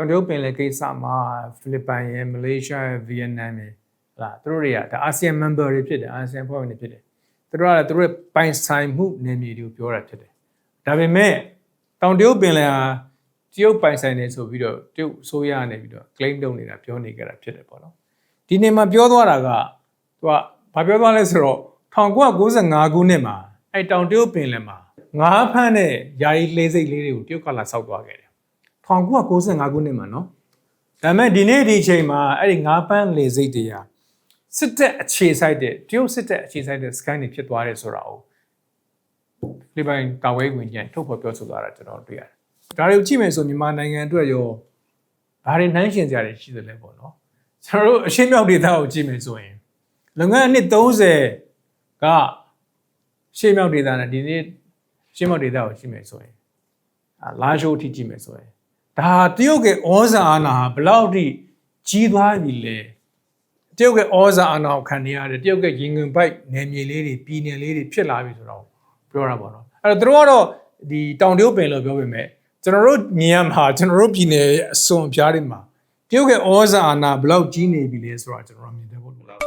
တောင်တရုတ်ပင်လယ်ကိစ္စမှာဖိလစ်ပိုင်ရယ်မလေးရှားရယ်ဗီယက်နမ်ရယ်ဟလာသူတို့တွေကဒါအာဆီယံ member တွေဖြစ်တယ်အာဆီယံဖွဲ့ဝင်တွေဖြစ်တယ်သူတို့ကလည်းသူတို့ရဲ့ပိုင်ဆိုင်မှုနယ်မြေတွေကိုပြောတာဖြစ်တယ်ဒါပေမဲ့တောင်တရုတ်ပင်လယ်ဟာတရုတ်ပိုင်ဆိုင်နေဆိုပြီးတော့တရုတ်အစိုးရကနေပြီးတော့ claim လုပ်နေတာပြောနေကြတာဖြစ်တယ်ပေါ့နော်ဒီနေ့မှာပြောသွားတာကသူကဘာပြောသွားလဲဆိုတော့1995ခုနှစ်မှာအဲတောင်တရုတ်ပင်လယ်မှာငါးဖမ်းတဲ့ယာယီလေးစိတ်လေးတွေကိုတရုတ်ကလာစောက်သွားခဲ့တယ် 1995ခုနှစ်မှာနော်ဒါပေမဲ့ဒီနေ့ဒီအချိန်မှာအဲ့ဒီငါးပန်းလေစိတ်တရားစစ်တပ်အခြေစိုက်တဲ့တရုတ်စစ်တပ်အခြေစိုက်တဲ့စကန်တွေဖြစ်သွားတယ်ဆိုတာကိုဒီပိုင်းကာဝေးဝင်ကျန်ထုတ်ဖော်ပြောဆိုသွားတာကျွန်တော်တွေ့ရတယ်။ဒါတွေကိုကြည့်မယ်ဆိုမြန်မာနိုင်ငံအတွက်ရောဘာတွေနှိုင်းရှင်စရာတွေရှိသလဲပေါ့နော်။ကျွန်တော်တို့အရှင်းမြောက်ဒေသကိုကြည့်မယ်ဆိုရင်လွန်ခဲ့တဲ့နှစ်30ကရှင်းမြောက်ဒေသနဲ့ဒီနေ့ရှင်းမြောက်ဒေသကိုကြည့်မယ်ဆိုရင်အာလာရှိုးအထိကြည့်မယ်ဆိုရင် ဒါတရုတ်ရဲ့ဩဇာအာဏာဟာဘယ်လောက်ထိကြီးသွားပြီလဲတရုတ်ရဲ့ဩဇာအာဏာကိုခံနေရတယ်တရုတ်ရဲ့ရင်ငွေပိုက်နယ်မြေလေးတွေပြည်နယ်လေးတွေဖြစ်လာပြီဆိုတော့ပြောတာပေါ့နော်အဲ့တော့သူတို့ကတော့ဒီတောင်တရုတ်ပင်လို့ပြောပေမဲ့ကျွန်တော်တို့မြင်ရမှာကျွန်တော်တို့ပြည်နယ်ရဲ့အစွန်အပြားတွေမှာတရုတ်ရဲ့ဩဇာအာဏာဘယ်လောက်ကြီးနေပြီလဲဆိုတာကျွန်တော်တို့မြင်တယ်ပေါ့လို့